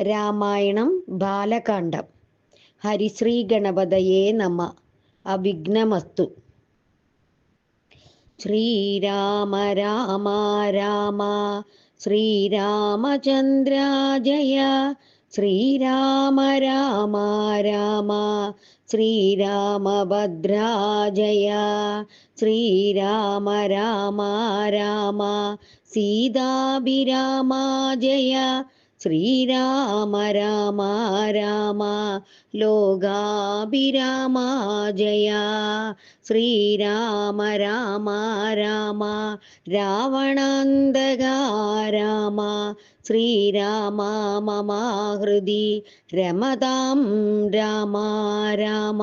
രാമായണം ബാലകാണ്ഡം ഹരിശ്രീ ഗണപതയേ നമ. അവിഘ്നമസ്തു. ശ്രീരാമ രാമ രാമ. ശ്രീരാമചന്ദ്ര ജയ ശ്രീരാമ രാമ രാമ. ശ്രീരാമഭദ്രാജയ. ശ്രീരാമ രാമ രാമ. സീതാഭിരാമ ജയ ശ്രീരാമ രാമ രാമ ലോകാഭിരാമ ജയ. ശ്രീരാമ രാമ രാമ രാവണാന്തക രാമ ശ്രീരാമ മമ രമതാം രാമ രാമ.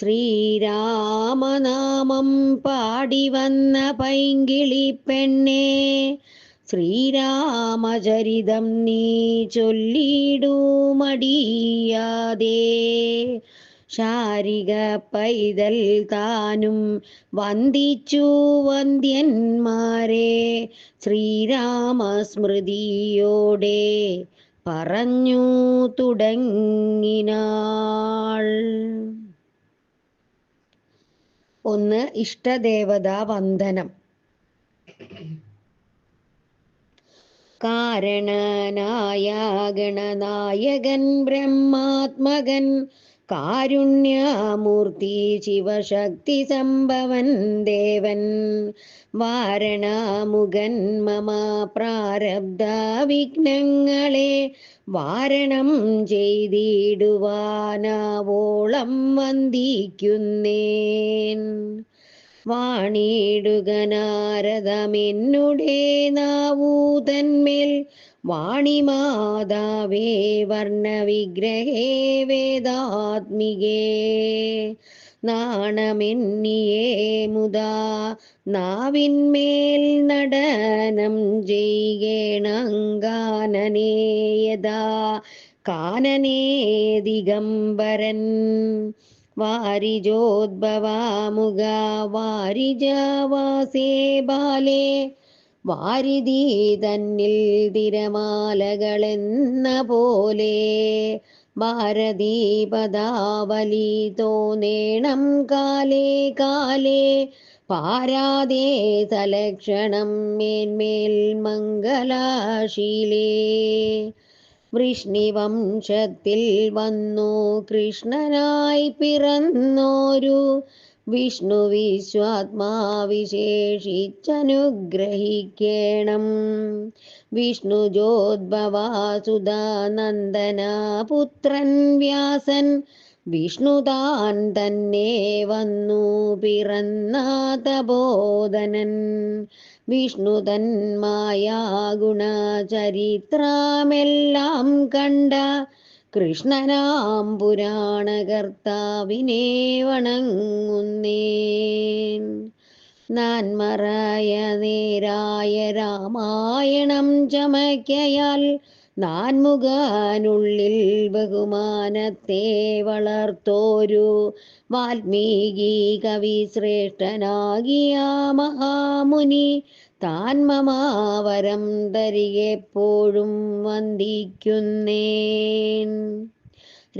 ശ്രീരാമനാമം പാടി വന്ന പൈങ്കിളി പെണ്ണേ ശ്രീരാമചരിതം നീ ചൊല്ലിടൂ മടിയാതെ ശാരിക പൈതൽ താനും വന്ദിച്ചു വന്ദ്യന്മാരെ ശ്രീരാമസ്മൃതിയോടെ പറഞ്ഞു തുടങ്ങിനാൾ. ഒന്ന് ഇഷ്ടദേവതാ വന്ദനം കാരണനായ ഗണനായകൻ ബ്രഹ്മാത്മകൻ കാരുണ്യമൂർത്തി ശിവശക്തി സംഭവൻ ദേവൻ. വാരണാമുഖൻ മമ പ്രാരബ്ധ വിഘ്നങ്ങളെ വാരണം ചെയ്തിടുവാനാവോളം വന്ദിക്കുന്നേൻ. വാണിടുകനാരദമെന്നുടെ നാവൂതന്മേൽ वाणिमादावे वर्णविग्रहे वेदात्मिगे நாணமென்னியே முதா நாவின்மேல் நடனம் ஜெய்கேணங்கானநேயதா காணனே திகம்பரன் வாரிஜோத்பவாமுகா வாரிஜாவாசே பாலே. വാരിധി തന്നിൽ തിരമാലകളെന്ന പോലെ ഭാരതീപദാവലി തോന്നേണം കാലേ കാലേ പാരാതേ തലക്ഷണം മേന്മേൽ മംഗലാശീലേ. വൃഷ്ണിവംശത്തിൽ വന്നു കൃഷ്ണനായി പിറന്നോരു വിഷ്ണു വിശ്വാത്മാവിശേഷിച്ചനുഗ്രഹിക്കേണം. വിഷ്ണു ജോദ്ഭവാസുധാനന്ദന പുത്രൻ വ്യാസൻ. വിഷ്ണു താൻ തന്നെ വന്നു പിറന്നാതബോധനൻ വിഷ്ണു തന്മായ ഗുണചരിത്രമെല്ലാം കണ്ട കൃഷ്ണനാം പുരാണകർത്താവിനെ വണങ്ങുന്നേൻ. നാൻമറായ നേരായ രാമായണം ചമയ്ക്കയാൽ നാൻമുഖാനുള്ളിൽ ബഹുമാനത്തെ വളർത്തോരു വാൽമീകി കവി ശ്രേഷ്ഠനാകിയ മഹാമുനി താൻ മമാവരം തരികെപ്പോഴും വന്ദിക്കുന്നേൻ.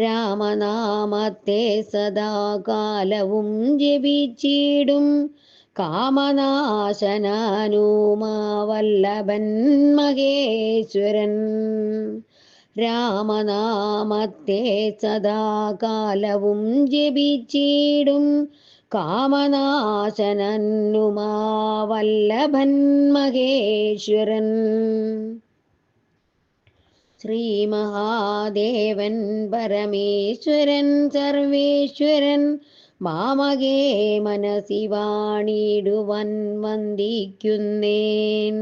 രാമനാമത്തെ സദാകാലവും ജപിച്ചിടും. കാമനാശനാനുമാവല്ലഭൻ മഹേശ്വരൻ. രാമനാമത്തെ സദാകാലവും ജപിച്ചിടും. കാമനാശനന്നുമാ വല്ലഭൻ മഹേശ്വരൻ ശ്രീ മഹാദേവൻ പരമേശ്വരൻ സർവേശ്വരൻ മാമകേ മനസി വാണിടുവൻ വന്ദിക്കുന്നേൻ.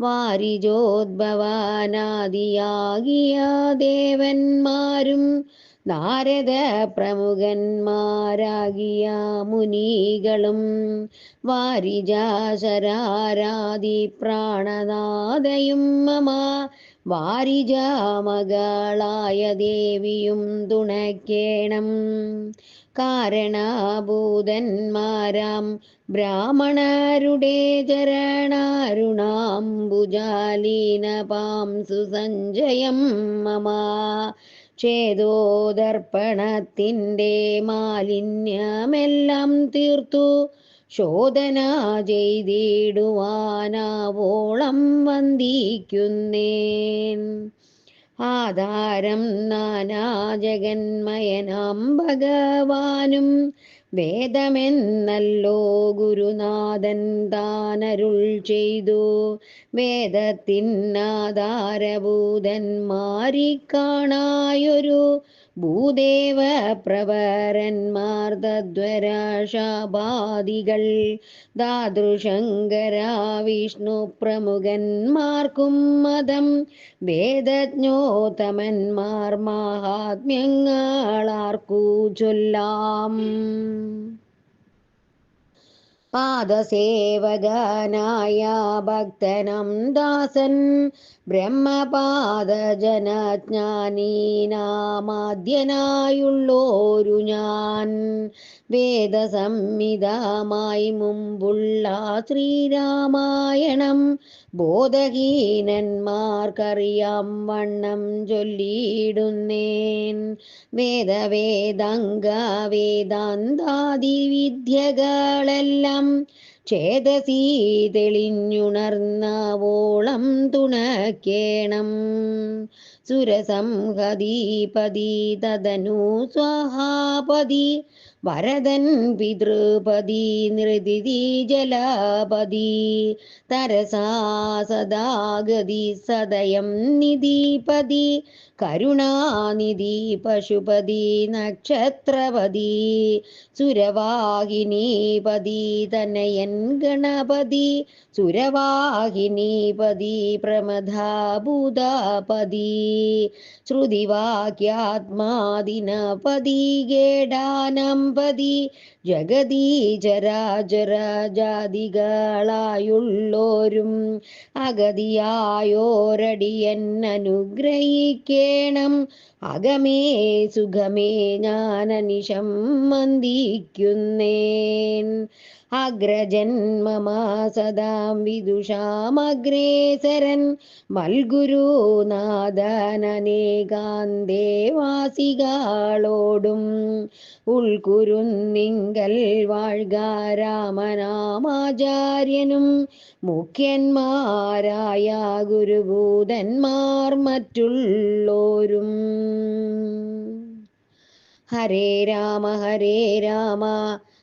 വാരിജോദ്ഭവാനാദിയാകിയ ദേവന്മാരും നാരദ പ്രമുഖന്മാരാകിയ മുനികളും വാരിജാശരാരാധി പ്രാണനാഥയും മമ വാരിജാമകളായ ദേവിയും തുണക്കേണം. കാരണഭൂതന്മാരാം ബ്രാഹ്മണരുടെ ചരണാരുണാംബുജാലീനപാം സുസഞ്ജയം മമ. ചേതോദർപ്പണത്തിന്റെ മാലിന്യമെല്ലാം തീർത്തു. ശോധന ചെയ്തിടുവാനാവോളം വന്ദിക്കുന്നേൻ. ആധാരം നാനാ ജഗന്മയനാം ഭഗവാനും വേദമെന്നല്ലോ ഗുരുനാഥൻ താനരുൾ ചെയ്തു. വേദത്തിനാധാരഭൂതന്മാരി കാണായൊരു ഭൂദേവ പ്രവരന്മാർ തദ്വരാശാബാദികൾ ദാതൃശങ്കര വിഷ്ണു പ്രമുഖന്മാർക്കും മതം വേദജ്ഞോതമന്മാർ മഹാത്മ്യങ്ങളാർക്കു ചൊല്ലാം. പാദസേവകനായ ഭക്തനം ദാസൻ ബ്രഹ്മപാദജനജ്ഞാനീനാമാദ്യനായുള്ളോരു ഞാൻ. വേദസംഹിതമായി മുമ്പുള്ള ശ്രീരാമായണം ബോധഹീനന്മാർക്കറിയാം വണ്ണം ചൊല്ലിയിടുന്നേൻ. വേദവേദാംഗ വേദാന്താദി വിദ്യകളെല്ലാം ചേതസീ തെളിഞ്ഞുണർന്നവോളം തുണക്കേണം. സുരസംഹദീപതി തദനു സ്വാഹാപതി വരദൻ പിതൃപതി നൃതിഥി ജലപതി. തരസാ സദാഗതി സദയം നിധിപതി. കരുണാനിധി പശുപതി നക്ഷത്രപതി. സുരവാഹിനീപതി തനയൻ ഗണപതി. സുരവാഹിനീപതി പ്രമദാഭൂതാപതി. ശ്രുതിവാക്യാത്മാദിനപതി ഗേഡാനമ്പതി ജഗതീ ജഗതീജരാജരാജാദികളായുള്ളോരും അഗതിയായോരടിയൻ അനുഗ്രഹിക്കേണം അകമേ സുഖമേ ഞാനനിശം മന്ദിക്കുന്നേൻ അഗ്രജന്മമാ സദാം വിദുഷാമഗ്രേസരൻ മൽഗുരുനാഥനേകാന്തേവാസികളോടും ഉൾക്കുരുന്നിങ്കൽ വാഴ്ക രാമനാമാചാര്യനും മുഖ്യന്മാരായ ഗുരുഭൂതന്മാർ മറ്റുള്ളോരും. ഹരേ രാമ ഹരേ രാമ